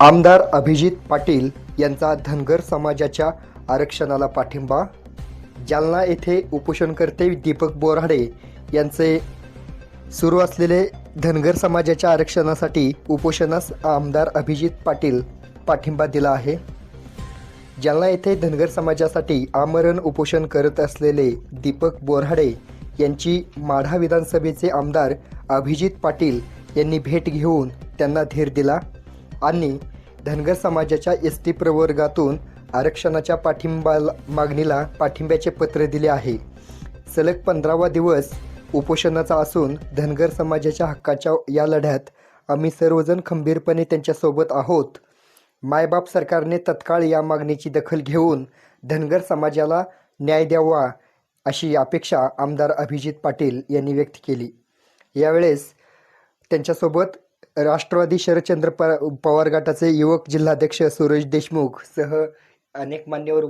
आमदार अभिजित पाटील यांचा धनगर समाजाच्या आरक्षणाला पाठिंबा जालना येथे उपोषणकर्ते दीपक बोराडे यांचे सुरू असलेले धनगर समाजाच्या आरक्षणासाठी उपोषणास आमदार अभिजित पाटील पाठिंबा दिला आहे. जालना येथे धनगर समाजासाठी आमरण उपोषण करत असलेले दीपक बोराडे यांची माढा विधानसभेचे आमदार अभिजित पाटील यांनी भेट घेऊन त्यांना धीर दिला आणि धनगर समाजाच्या एस टी प्रवर्गातून आरक्षणाच्या पाठिंबा मागणीला पाठिंब्याचे पत्र दिले आहे. सलग पंधरावा दिवस उपोषणाचा असून धनगर समाजाच्या हक्काच्या या लढ्यात आम्ही सर्वजण खंबीरपणे त्यांच्यासोबत आहोत. मायबाप सरकारने तत्काळ या मागणीची दखल घेऊन धनगर समाजाला न्याय द्यावा अशी अपेक्षा आमदार अभिजित पाटील यांनी व्यक्त केली. यावेळेस त्यांच्यासोबत राष्ट्रवादी शरदचंद्र प पवार गटाचे युवक जिल्हाध्यक्ष सुरेश देशमुख सह अनेक मान्यवर